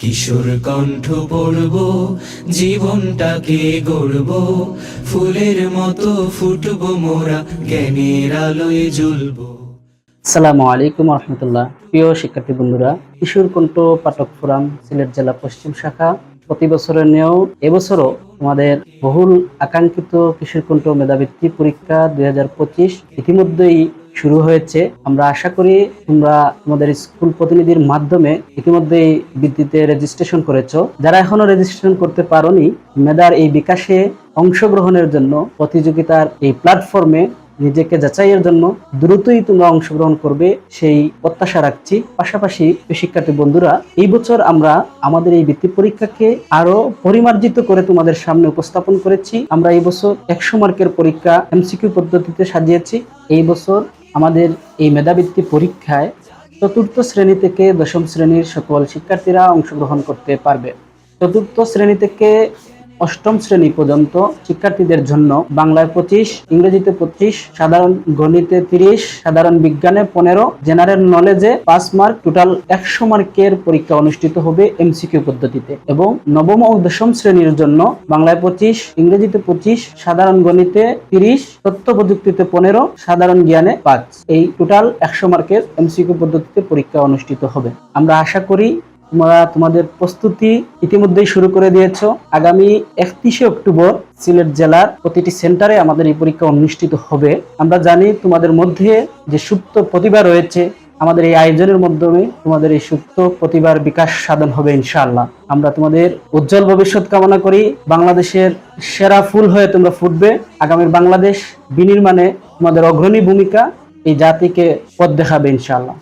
কিশোর কণ্ঠ পড়ব, জীবনটাকে গড়ব, ফুলের মতো ফুটব, মোরা জ্ঞানের আলোয় জ্বলব। আসসালামু আলাইকুম রহমতুল্লাহ। প্রিয় শিক্ষার্থী বন্ধুরা, কিশোর কণ্ঠ পাঠক ফোরাম সিলেট জেলা পশ্চিম শাখা প্রতি বছরের নিয়েও এবছরও আমাদের বহুল আকাঙ্ক্ষিত কিশোর কণ্ঠ মেধাবৃত্তি পরীক্ষা দুই হাজার পঁচিশ ইতিমধ্যেই শুরু হয়েছে। আমরা আশা করি তোমরা তোমাদের স্কুল প্রতিনিধির মাধ্যমে ইতিমধ্যেই বৃত্তিতে রেজিস্ট্রেশন করেছ। যারা এখনও রেজিস্ট্রেশন করতে পারোনি, মেধার এই বিকাশে অংশগ্রহণের জন্য, প্রতিযোগিতার এই প্ল্যাটফর্মে নিজেকে যাচাইয়ের জন্য দ্রুতই তোমরা অংশগ্রহণ করবে, সেই প্রত্যাশা রাখছি। পাশাপাশি শিক্ষার্থী বন্ধুরা, এই বছর আমরা আমাদের এই বৃত্তি পরীক্ষাকে আরও পরিমার্জিত করে তোমাদের সামনে উপস্থাপন করেছি। আমরা এই বছর একশো মার্কের পরীক্ষা এমসিকিউ পদ্ধতিতে সাজিয়েছি। এই বছর আমাদের এই মেধাবৃত্তি পরীক্ষায় চতুর্থ শ্রেণি থেকে দশম শ্রেণির সকল শিক্ষার্থীরা অংশগ্রহণ করতে পারবে। চতুর্থ শ্রেণি থেকে অষ্টম শ্রেণি পর্যন্ত শিক্ষার্থীদের জন্য বাংলায় পঁচিশ, ইংরেজিতে পঁচিশ, সাধারণ গণিতে তিরিশ, সাধারণ বিজ্ঞানে পনেরো, জেনারেল নলেজে পাঁচ মার্ক, টোটাল একশো মার্কের পরীক্ষা অনুষ্ঠিত হবে এমসিকিউ পদ্ধতিতে এবং নবম ও দশম শ্রেণির জন্য বাংলায় পঁচিশ, ইংরেজিতে পঁচিশ, সাধারণ গণিতে তিরিশ, তথ্য প্রযুক্তিতে পনেরো, সাধারণ জ্ঞানে পাঁচ। এই টোটাল একশো মার্কের এমসিকিউ পদ্ধতিতে পরীক্ষা অনুষ্ঠিত হবে। আমরা আশা করি তোমরা তোমাদের প্রস্তুতি ইতিমধ্যেই শুরু করে দিয়েছ। আগামী একত্রিশে অক্টোবর সিলেট জেলার প্রতিটি সেন্টারে আমাদের এই পরীক্ষা অনুষ্ঠিত হবে। আমরা জানি তোমাদের মধ্যে যে সুপ্ত প্রতিভা রয়েছে, আমাদের এই আয়োজনের মাধ্যমে তোমাদের এই সুপ্ত প্রতিভার বিকাশ সাধন হবে ইনশাআল্লাহ। আমরা তোমাদের উজ্জ্বল ভবিষ্যৎ কামনা করি। বাংলাদেশের সেরা ফুল হয়ে তোমরা ফুটবে। আগামীর বাংলাদেশ বিনির্মাণে তোমাদের অগ্রণী ভূমিকা এই জাতিকে পথ দেখাবে ইনশাআল্লাহ।